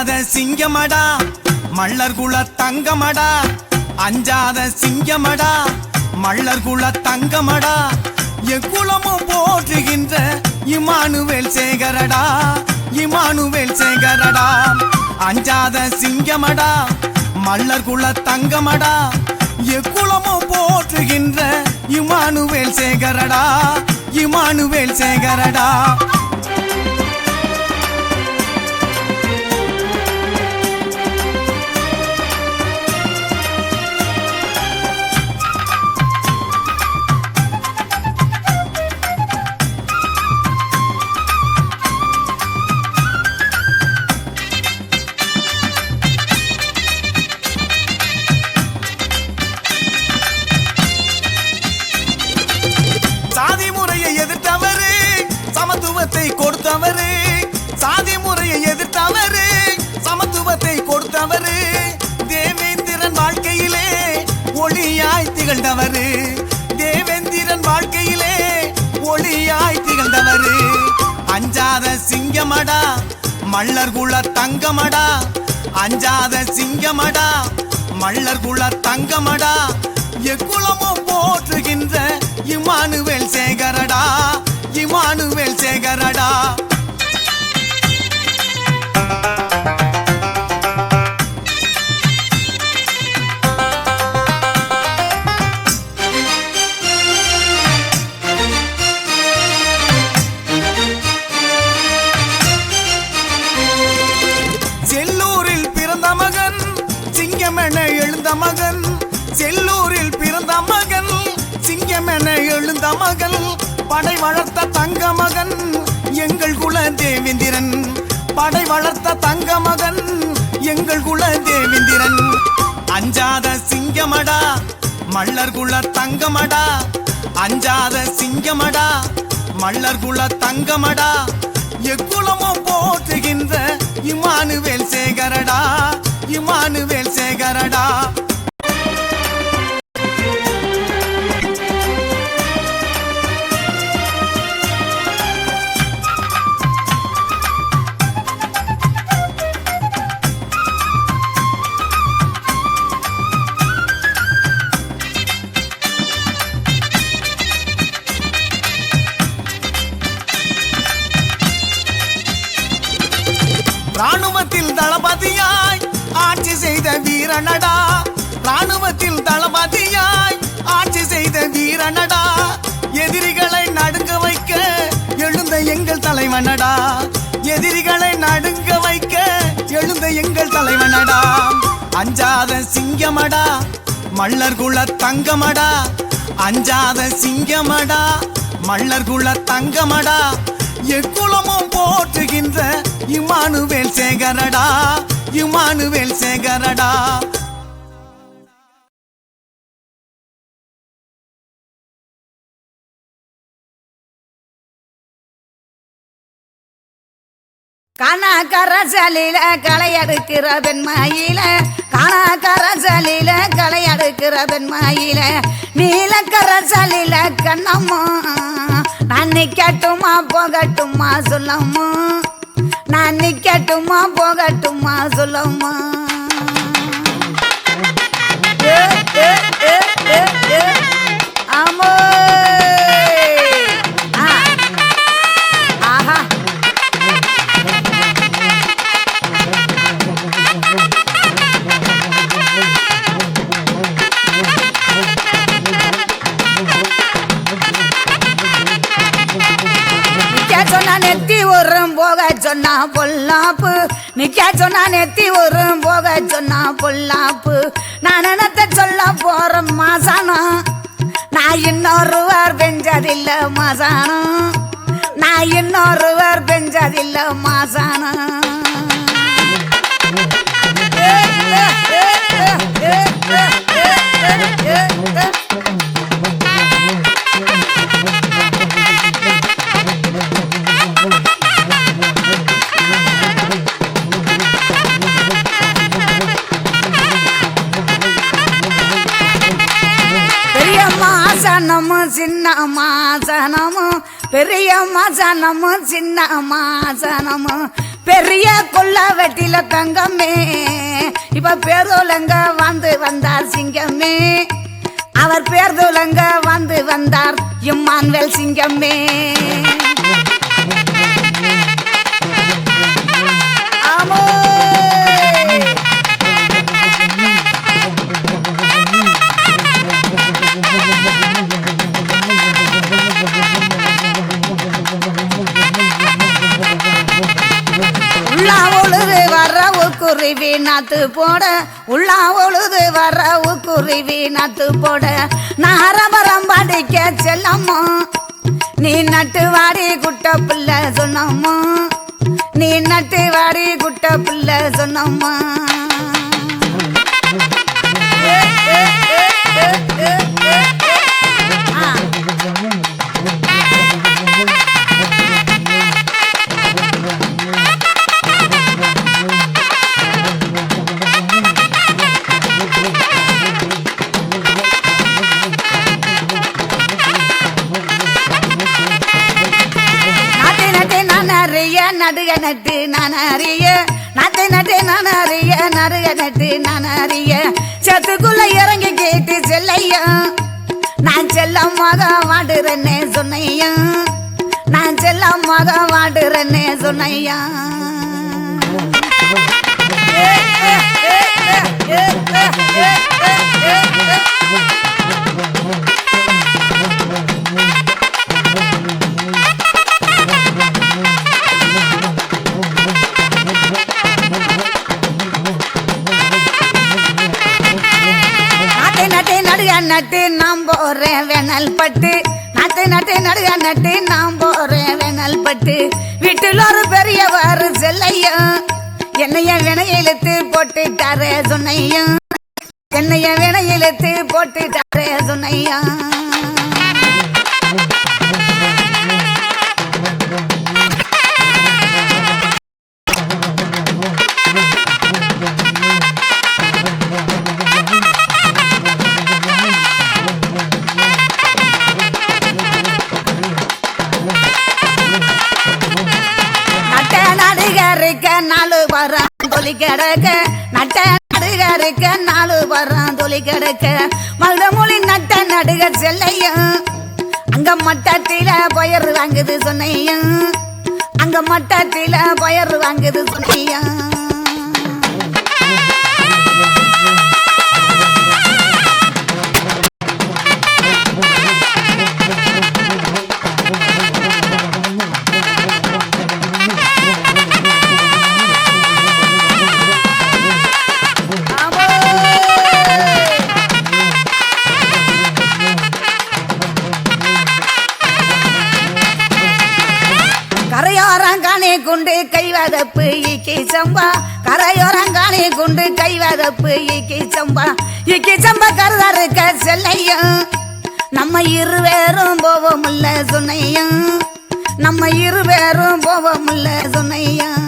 அஞ்சாத சிங்கமடா மல்லர் குல தங்கமடா அஞ்சாத சிங்கமடா மல்லர் குல தங்கமடா. எக்குலமும் போற்றுகின்ற இமானுவேல் சேகரடா இமானுவேல் சேகரடா. அஞ்சாத சிங்கமடா மல்லர் குல தங்கமடா எக்குலமும் போற்றுகின்ற இமானுவேல் சேகரடா இமானுவேல் சேகரடா. அஞ்சாத சிங்கமடா மல்லர் குல தங்கமடா. அஞ்சாத சிங்கமடா மல்லர் குல தங்கமடா. எக்குளமோ படை வளர்த்த தங்க மகன் எங்கள் குல தேவேந்திரன் படை வளர்த்த தங்க மகன் எங்கள் குல தேவேந்திரன் அஞ்சாத சிங்கமடா மல்லர் குல தங்கமடா. அஞ்சாத சிங்கமடா மல்லர் குல தங்கமடா. எக்குலமோ போற்றுகின்ற இமானுவேல் சேகரடா இமானுவேல் சேகரடா. ராணுவத்தில் தளபதியாய் ஆட்சி செய்த வீரனடா. ராணுவத்தில் தளபதியாய் ஆட்சி செய்த வீரனடா. எதிரிகளை நடுங்க வைக்க எழுந்த எங்கள் தலைவனடா. எதிரிகளை நடுங்க வைக்க எழுந்த எங்கள் தலைவனடா. அஞ்சாத சிங்கமடா மல்லர் குல தங்கமடா அஞ்சாத சிங்கமடா மல்லர் குல தங்கமடா எக்குளமும் போற்றுகின்ற இமானுவேல் சேகரடா இமானுவேல் சேகரடா. காணா கரசலில களையடுக்கிற பெண்மாயில காணா கரசலில களையடுக்கிற பெண்மாயில நீல கரசலில கண்ணம்மா. நான் நிக்கட்டுமா போகட்டுமா சொல்லம்மா. நான் நிக்கட்டுமா போகட்டுமா சொல்லம்மா. சொன்னா நெத்தி உரும் போக சொன்னா பொல்லாப்பு நிக்க சொன்னா நெத்தி உரும் போக சொன்னா பொல்லாப்பு நான் என்னத்த சொல்ல போற மாசானம் நான் இன்னொருவர் பெஞ்சதில்ல மாசானம் நான் இன்னொருவர் பெஞ்சதில்ல மாசானம் Yeah. மாசனமும் பெரிய மாசனமும் சின்ன மாசனமும் பெரிய கொல்ல வெட்டில தங்கமே இப்ப பேருலங்க வந்து வந்தார் சிங்கமே. அவர் பேர்துலங்க வந்து வந்தார் இம்மான்வேல் சிங்கமே. உள்ளா உழுது வர்ற உக்குருவி நாத்து போட. உள்ளா உழுது வர்ற உக்குருவி நாத்து போட. நாரமரம் படிக்க செல்லம்மா. நீ நட்டு வாடி குட்ட புள்ள சொன்னம்மா. நீ நட்டு வாடி குட்ட புள்ள சொன்னம்மா. நடுக நட்டு நான் அறிய நட்டு நட்டு நான் அறிய நடுக நட்டு நான் அறிய சத்துக்குள்ள இறங்கி கேட்டு செல்லையா நான் செல்லமாக வாடுறேன்னே சொன்னையா நான் செல்லமாக வாடுறேன்னே சொன்னையா Yeah, yeah, yeah, yeah, yeah, yeah. போறேன் வேணல் பட்டு. நட்டு நட்டு நடுக நட்டு நான் போறேன் வேணல் பட்டு. வீட்டில் ஒரு பெரியவர் செல்லையும் என்னைய வினை இழுத்து போட்டு தர சொன்னையும் என்னைய வினை இழுத்து போட்டு சொன்னையும் வரம் கிடக்க நட்ட நடுகருக்க நாலு வரம் துளி கிடக்க. மருதமொழி நட்ட நடுக செல்லையும். அங்க மட்டத்தில பயர் வாங்குது சொன்னையும். அங்க மட்டத்தில பயர் வாங்குது சொன்னையும். சம்பா கரையோரங்கானே குண்டு கைவதப்பு. இக்கி சம்பா இக்கி சம்பா கருதாருக்க செல்லையும் நம்ம இருவேரும் போவோம் இல்ல சொன்னையும் நம்ம இருவேரும் போவோம் இல்ல சொன்னையும்